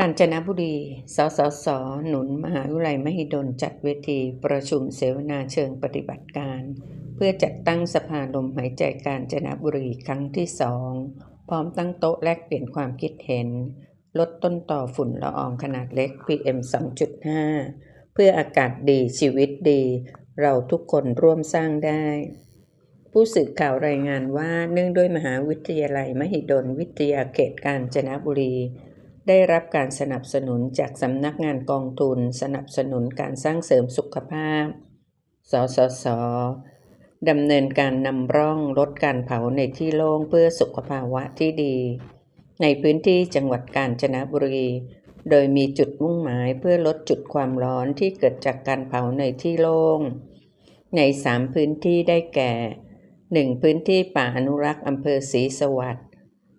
กาญจนบุรี สสส หนุนมหาวิทยาลัยมหิดลจัดเวทีประชุมเสวนาเชิงปฏิบัติการ เพื่อจัดตั้งสภาลมหายใจกาญจนบุรีครั้งที่สองพร้อมตั้งโต๊ะแลกเปลี่ยนความคิดเห็น ลดต้นต่อฝุ่นละอองขนาดเล็ก PM 2.5 เพื่ออากาศดีชีวิตดี เราทุกคนร่วมสร้างได้ ผู้สื่อข่าวรายงานว่าเนื่องด้วยมหาวิทยาลัยมหิดลวิทยาเขตกาญจนบุรี ได้รับการสนับสนุนจากสำนักงานกองทุน สนับสนุนการสร้างเสริมสุขภาพ สสส ดำเนินการนำร่องลดการเผาในที่โล่งเพื่อสุขภาวะที่ดี ในพื้นที่จังหวัดกาญจนบุรี โดยมีจุดมุ่งหมายเพื่อลดจุดความร้อนที่เกิดจากการเผาในที่โล่ง ในสามพื้นที่ได้แก่ 1. พื้นที่ป่าอนุรักษ์อำเภอศรีสวัสดิ์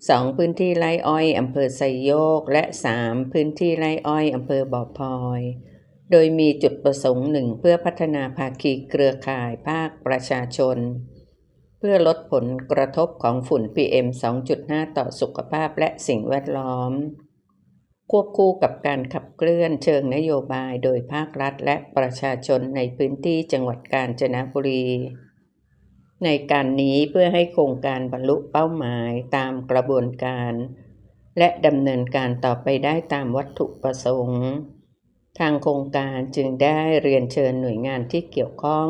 2. พื้นที่ไร่อ้อยอำเภอไซโยก และ 3. พื้นที่ไร่อ้อยอำเภอบ่อพลอย โดยมีจุดประสงค์หนึ่งเพื่อพัฒนาภาคีเครือข่ายภาคประชาชน เพื่อลดผลกระทบของฝุ่น PM 2.5 ต่อสุขภาพและสิ่งแวดล้อม ควบคู่กับการขับเคลื่อนเชิงนโยบายโดยภาครัฐและประชาชนในพื้นที่จังหวัดกาญจนบุรี ในการนี้เพื่อให้โครงการบรรลุเป้าหมายตามกระบวนการ และดำเนินการต่อไปได้ตามวัตถุประสงค์ ทางโครงการจึงได้เรียนเชิญหน่วยงานที่เกี่ยวข้อง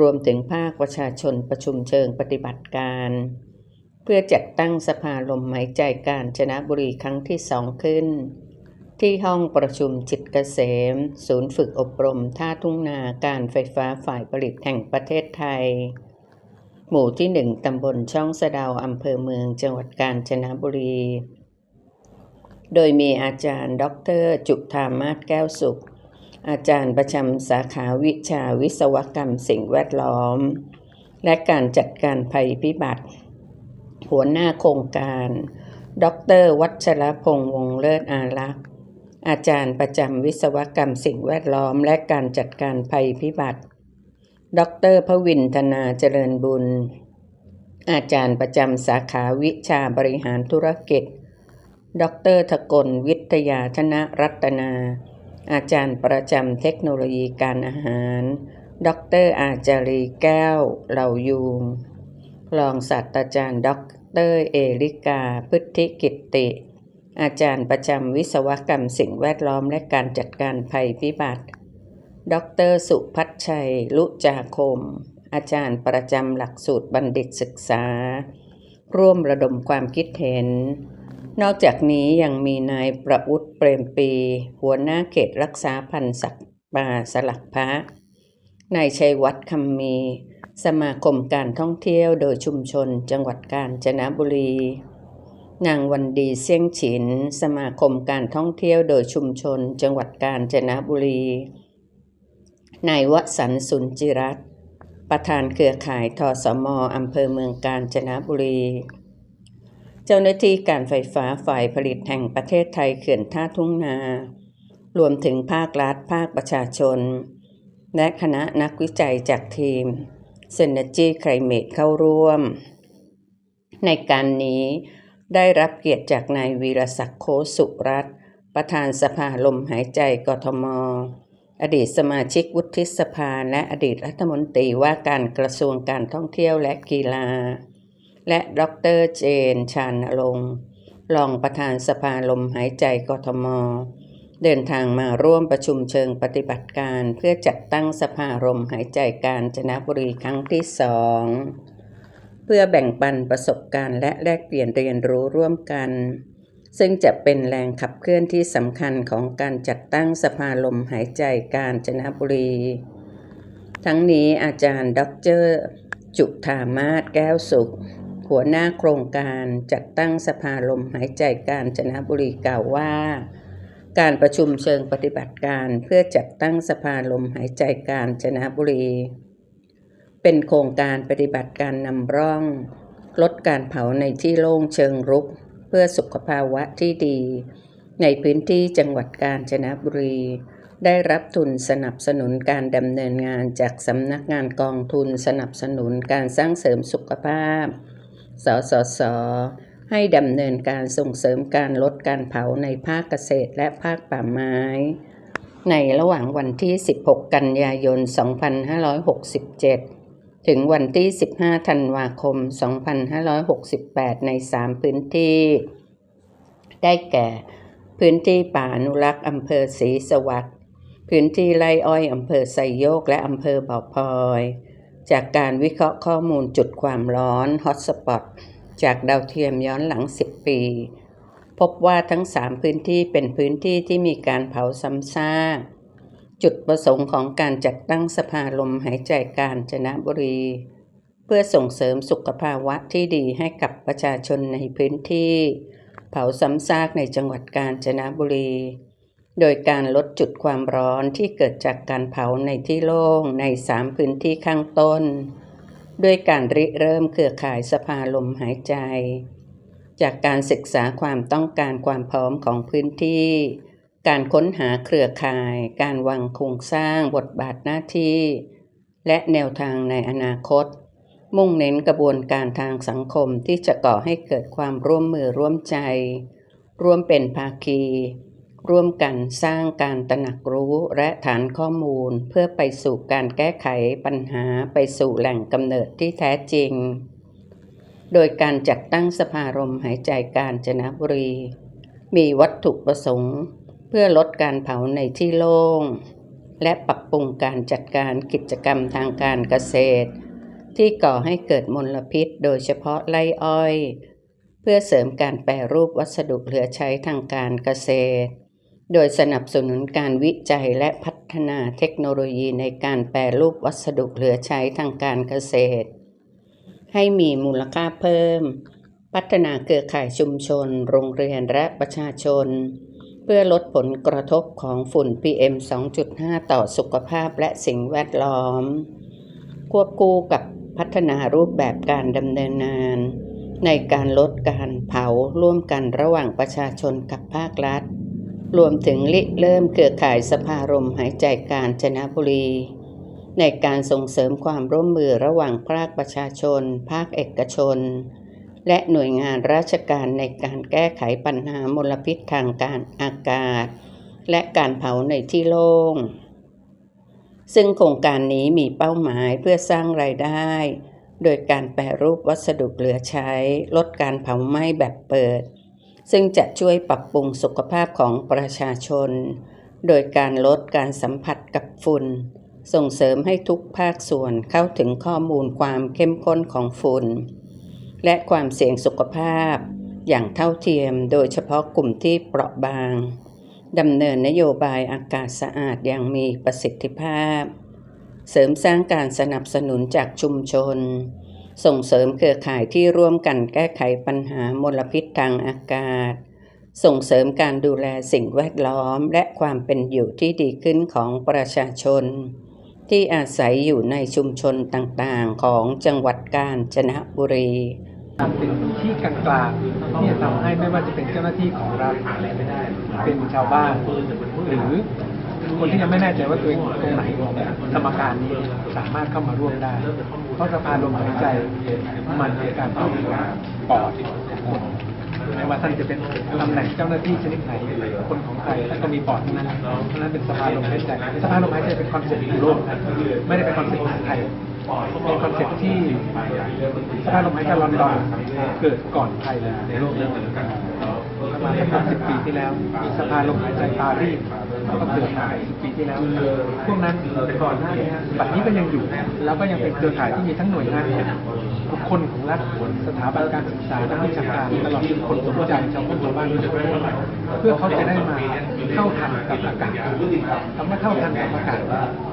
รวมถึงภาคประชาชนประชุมเชิงปฏิบัติการ เพื่อจัดตั้งสภาลมหายใจการจนะบุรีครั้งที่สองขึ้น ที่ห้องประชุมจิตเกษม ศูนย์ฝึกอบรมท่าทุ่งนาการไฟฟ้าฝ่ายผลิตแห่งประเทศไทย หมู่ที่หนึ่งตำบลช่องสะเดาอำเภอเมืองจังหวัดกาญจนบุรี โดยมีอาจารย์ ดร จุธามาศแก้วสุข อาจารย์ประจำสาขาวิชาวิศวกรรมสิ่งแวดล้อม และการจัดการภัยพิบัติ หัวหน้าโครงการ ดร วัชรพงษ์วงเลิศอารักษ์อาจารย์ประจำวิศวกรรมสิ่งแวดล้อม และการจัดการภัยพิบัติ ดรพวินธนาเจริญบุญ อาจารย์ประจำสาขาวิชาบริหารธุรกิจ ดรทกลวิทยาธนรัตนา อาจารย์ประจำเทคโนโลยีการอาหาร ดรอาจารีแก้วเหล่ายูงรองศาสตราจารย์ดรเอริกาพุทธิกิตติ อาจารย์ประจำวิศวกรรมสิ่งแวดล้อมและการจัดการภัยพิบัติ ดรสุพัชชัย ลุจาคม อาจารย์ประจำหลักสูตรบัณฑิตศึกษา ร่วมระดมความคิดเห็น นอกจากนี้ยังมีนายประวุฒิเปรมปี หัวหน้าเขตรักษาพันธุ์สัตว์ป่าสลักพระนายชัยวัฒน์คำมี สมาคมการท่องเที่ยวโดยชุมชนจังหวัดกาญจนบุรี นางวันดีเสี่ยงฉิน สมาคมการท่องเที่ยวโดยชุมชน จังหวัดกาญจนบุรี นายวสันสุนจิรัตประธานเครือข่ายทสมอำเภอเมืองกาญจนบุรี เจ้าหน้าที่การไฟฟ้าฝ่ายผลิตแห่งประเทศไทยเขื่อนท่าทุ่งนา รวมถึงภาครัฐภาคประชาชน และคณะนักวิจัยจากทีม Synergy Climate เข้าร่วม ในการนี้ได้รับเกียรติจากนายวีรศักดิ์โคสุรัตประธานสภาลมหายใจกทม อดีตสมาชิกวุฒิสภาและอดีตรัฐมนตรีว่าการกระทรวงการท่องเที่ยวและกีฬา และดรเจน ชาญลงค์รองประธานสภาลมหายใจกทม เดินทางมาร่วมประชุมเชิงปฏิบัติการเพื่อจัดตั้งสภาลมหายใจการจนบุรีครั้งที่สองเพื่อแบ่งปันประสบการณ์และแลกเปลี่ยนเรียนรู้ร่วมกัน ซึ่งจะเป็นแรงขับเคลื่อนที่สำคัญของการจัดตั้งสภาลมหายใจการจนบุรี ทั้งนี้อาจารย์ด็อกเตอร์จุธามาศแก้วสุข หัวหน้าโครงการจัดตั้งสภาลมหายใจการจนบุรีกล่าวว่า การประชุมเชิงปฏิบัติการเพื่อจัดตั้งสภาลมหายใจการจนบุรี เป็นโครงการปฏิบัติการนำร่อง ลดการเผาในที่โล่งเชิงรุก พื่อสุขภาวะที่ดี ในพื้นที่จังหวัดกาญจนบุรี ได้รับทุนสนับสนุนการดำเนินงานจากสำนักงานกองทุนสนับสนุนการสร้างเสริมสุขภาพ สสส ให้ดำเนินการส่งเสริมการลดการเผาในภาคเกษตรและภาคป่าไม้ ในระหว่างวันที่ 16 กันยายน 2567 ถึงวันที่ 15 ธันวาคม 2568 ใน 3 พื้นที่ ได้แก่ พื้นที่ป่าอนุรักษ์อำเภอศรีสวัสดิ์พื้นที่ไร่อ้อยอำเภอไซโยกและอำเภอบ่อพลอย จากการวิเคราะห์ข้อมูลจุดความร้อนฮอตสปอตจากดาวเทียมย้อนหลัง 10 ปี พบว่าทั้ง 3 พื้นที่เป็นพื้นที่ที่มีการเผาซ้ำซาก จุดประสงค์ของการจัดตั้งสภาลมหายใจการจนบุรี เพื่อส่งเสริมสุขภาวะที่ดีให้กับประชาชนในพื้นที่ เผาซ้ำซากในจังหวัดกาญจนบุรี โดยการลดจุดความร้อนที่เกิดจากการเผาในที่โล่งใน 3 พื้นที่ข้างต้น ด้วยการริเริ่มเครือข่ายสภาลมหายใจ จากการศึกษาความต้องการความพร้อมของพื้นที่ การค้นหาเครือข่าย การวางโครงสร้างบทบาทหน้าที่ และแนวทางในอนาคต มุ่งเน้นกระบวนการทางสังคมที่จะก่อให้เกิดความร่วมมือร่วมใจ ร่วมเป็นภาคี ร่วมกันสร้างการตระหนักรู้และฐานข้อมูลเพื่อไปสู่การแก้ไขปัญหาไปสู่แหล่งกำเนิดที่แท้จริง โดยการจัดตั้งสภาลมหายใจการจนบุรี มีวัตถุประสงค์ เพื่อลดการเผาในที่โล่ง และปรับปรุงการจัดการกิจกรรมทางการเกษตร ที่ก่อให้เกิดมลพิษโดยเฉพาะไร่อ้อย เพื่อเสริมการแปรรูปวัสดุเหลือใช้ทางการเกษตร โดยสนับสนุนการวิจัยและพัฒนาเทคโนโลยีในการแปรรูปวัสดุเหลือใช้ทางการเกษตร ให้มีมูลค่าเพิ่ม พัฒนาเครือข่ายชุมชน โรงเรียนและประชาชน เพื่อลดผลกระทบของฝุ่น PM 2.5 ต่อสุขภาพและสิ่งแวดล้อม ควบคู่กับพัฒนารูปแบบการดำเนินงาน ในการลดการเผาร่วมกันระหว่างประชาชนกับภาครัฐ รวมถึงริเริ่มเครือข่ายสภารมหายใจการจนบุรี ในการส่งเสริมความร่วมมือระหว่างภาคประชาชน ภาคเอกชน และหน่วยงานราชการในการแก้ไขปัญหามลพิษทางการอากาศ และการเผาในที่โล่ง ซึ่งโครงการนี้มีเป้าหมายเพื่อสร้างรายได้ โดยการแปรรูปวัสดุเหลือใช้ ลดการเผาไหม้แบบเปิด ซึ่งจะช่วยปรับปรุงสุขภาพของประชาชน โดยการลดการสัมผัสกับฝุ่น ส่งเสริมให้ทุกภาคส่วนเข้าถึงข้อมูลความเข้มข้นของฝุ่น และความเสี่ยงสุขภาพ อย่างเท่าเทียมโดยเฉพาะกลุ่มที่เปราะบางดำเนินนโยบายอากาศสะอาดอย่างมีประสิทธิภาพ เสริมสร้างการสนับสนุนจากชุมชน ส่งเสริมเครือข่ายที่ร่วมกันแก้ไขปัญหามลพิษทางอากาศ ส่งเสริมการดูแลสิ่งแวดล้อมและความเป็นอยู่ที่ดีขึ้นของประชาชน ที่อาศัยอยู่ในชุมชนต่างๆของจังหวัดกาญจนบุรี เป็นที่กลางๆที่จะทำให้ไม่ว่าจะเป็นเจ้าหน้าที่ของรัฐเป็นชาวบ้าน หรือคนที่ยังไม่แน่ใจว่าตัวเองตรงไหนสมการนี้สามารถเข้ามาร่วมได้ เพราะสภาลมหายใจมันเป็นการต่อปอดของคน ไม่ว่าท่านจะเป็นตำแหน่งเจ้าหน้าที่ชนิดไหนคนของใครแล้วก็มีปอดทั้งนั้นเพราะนั้นเป็นสภาลมหายใจสภาลมหายใจเป็นคอนเซ็ปต์ของโลกนะไม่ได้เป็นคอนเซ็ปต์ของไทยเป็นคอนเซ็ปต์ที่สภาลมหายใจลอนดอนเกิดก่อนไทยเลยในโลกประมาณสักสิบปีที่แล้วมีสภาลมหายใจปารีสก็เกิดมาสิบปีที่แล้ว พวกนั้นก่อนหน้านี้บัดนี้ก็ยังอยู่แล้วก็ยังเป็นเครือข่ายที่มีทั้งหน่วยงาน บุคคลของรัฐสถาบันการศึกษานักวิชาการตลอดจนคนสนใจชาวบ้านชาวบ้านเพื่อเขาจะได้มาเข้าทันกับอากาศคำว่าเข้าทันกับอากาศ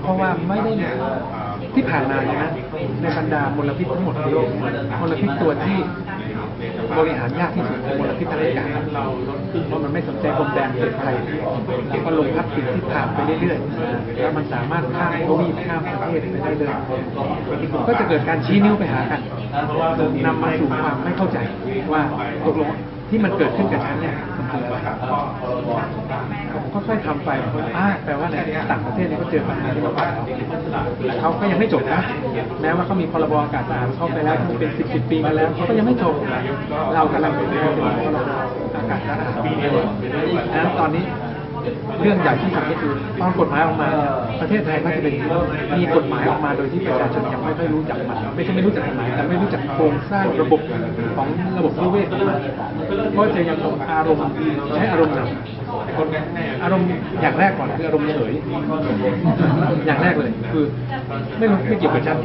เพราะว่าไม่ได้ที่ผ่านมาเนี่ยนะในบรรดามลพิษทั้งหมดในโลกมลพิษตัวที่ บริหารยากที่สุดคือมลพิษทางอากาศเพราะมันไม่สนใจพรมแดนประเทศไทยก็ลงพัดปิดทิศทางไปเรื่อยๆแล้วมันสามารถข้ามทวีปข้ามประเทศไปได้เลยก็จะเกิดการชี้นิ้วไปหากันนำมาสู่ความไม่เข้าใจว่าตกลง ที่มันเกิดขึ้นกับฉันเนี่ยมันคืออะไรค่อยๆทำไปอ่าแปลว่าในต่างประเทศเนี่ยเขาเจอปัญหาที่เราผ่านเขาก็ยังไม่จบนะแม้ว่าเขามีพรบอากาศสะอาดเข้าไปแล้วเป็นสิบสิบปีมาแล้วเขาก็ยังไม่จบเรากำลังเป็นพรบอากาศสะอาดนั้นตอนนี้ เรื่องใหญ่ที่สุดก็คือตอนกฎหมายออกมาเนี่ยประเทศไทยก็จะเป็นมีกฎหมายออกมาโดยที่ประชาชนยังไม่ค่อยรู้จักมันไม่ใช่ไม่รู้จักกฎหมายแต่ไม่รู้จักโครงสร้างระบบของระบบนิเวศของมันก็จะยังคงอารมณ์ใช้อารมณ์นำอารมณ์อย่างแรกก่อนคืออารมณ์เฉยอย่างแรกเลยคือไม่รู้ไม่เกี่ยวกับฉัน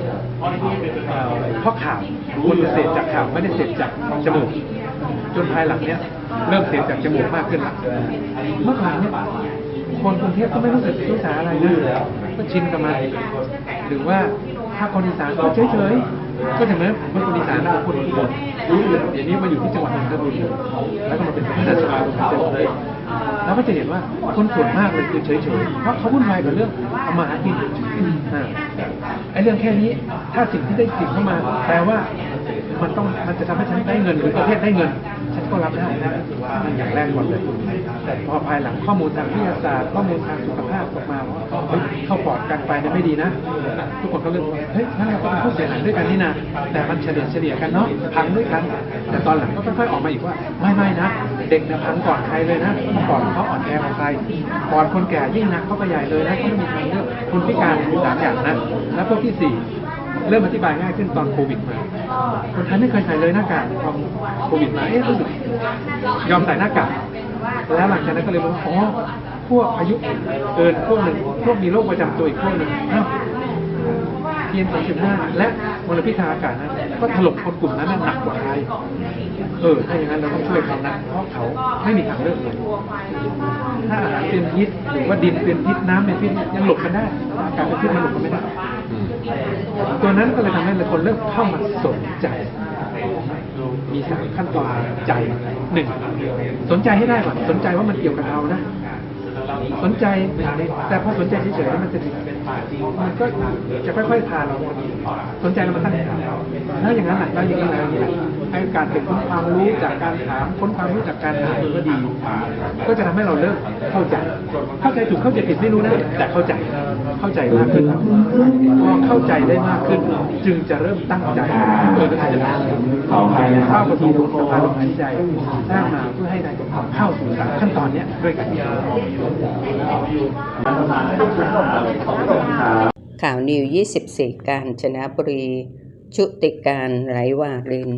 เพราะข่าวคนเสพจากข่าวไม่ได้เสพจากจมูก จนภายหลังเนี้ยเริ่มเสพจากจมูกมากขึ้นละเมื่อก่อนเนี่ยคนกรุงเทพก็ไม่รู้สึกรู้สาอะไรนะก็ชินกับมันหรือว่าถ้าคนอีสานก็เฉยๆก็ถึงแม้ผมเป็นคนอีสานนะผมพูดอุบลเดี๋ยวนี้มาอยู่ที่จังหวัดนนทบุรีแล้วก็มาเป็นผู้จัดการโรงเรียนเลยแล้วก็จะเห็นว่าคนส่วนมากเลยคือเฉยๆเพราะเขาวุ่นวายกับเรื่องทำมาหากินอ่าไอ้เรื่องแค่นี้ถ้าสิ่งที่ได้สิ่งเข้ามา แปลว่ามันต้องมันจะทำให้ฉันได้เงินหรือประเทศได้เงิน ก็รับได้นะอย่างแรกก่อนเลยแต่พอภายหลังข้อมูลทางวิทยาศาสตร์ข้อมูลทางสุขภาพออกมาว่าเข้าปอดกันไปเนี่ยไม่ดีนะ ทุกคนก็เริ่มเฮ้ยงั้นเราก็เป็นผู้เสียหายด้วยกันนี่นะแต่มันเฉลี่ยเฉลี่ยกันเนาะพังด้วยกัน แต่ตอนหลังก็ค่อยๆออกมาอีกว่า ไม่ไม่นะ เด็กเนี่ยพังก่อนใครเลยนะปอดเขาอ่อนแอกว่าใครก่อนคนแก่ยิ่งหนักเข้าไปใหญ่เลยนะเขาไม่มีทางเลือกคนพิการมีสามอย่างนะแล้วพวกที่สี่ เริ่มอธิบายง่ายขึ้นตอนโควิดมาคนไทยไม่เคยใส่เลยหน้ากากพอโควิดมาเอ๊ะรู้สึกยอมใส่หน้ากากแล้วหลังจากนั้นก็เลยรู้ว่าอ๋อพวกอายุเกินพวกหนึ่งพวกมีโรคประจำตัวอีกพวกหนึ่งอ้าเพียง35และมลพิษทางอากาศนั้นก็ถล่มคนกลุ่มนั้นหนักกว่าใครเออถ้าอย่างนั้นเราต้องช่วยเขานะเพราะเขาไม่มีทางเลือกเลยถ้าอาหารเป็นพิษหรือว่าดินเป็นพิษน้ำเป็นพิษยยังหลบกันได้อากาศเป็นพิษมันหลบกันไม่ได้ ตัวนั้นก็เลยทำให้คนเริ่มเข้ามาสนใจ มีสามขั้นตอนใจหนึ่งสนใจให้ได้ก่อนสนใจว่ามันเกี่ยวกับเรานะสนใจแต่พอสนใจเฉยๆแล้วมันจะมันก็จะค่อยๆพาเราสนใจแล้วมันตั้งคำถามแล้วอย่างนั้นแหละแล้อย่างนี้แล้วอย่างนี้แหละให้การเป็นค้นความรู้จากการถามค้นความรู้จากการถามก็ดี ก็จะทำให้เราเริ่มเข้าใจ เข้าใจถูกเข้าใจผิดไม่รู้นะแต่เข้าใจ เข้าใจมากขึ้นพอเข้าใจได้มากขึ้น จึงจะเริ่มตั้งใจเออเราจะได้ขออภัยนะครับเข้าประตูสภาลมหายใจสร้างมาเพื่อให้ได้เข้าสู่สามขั้นตอนเนี้ยด้วยกันข่าวนิว 24 การชนะบุรี ชุติการไหลวาริน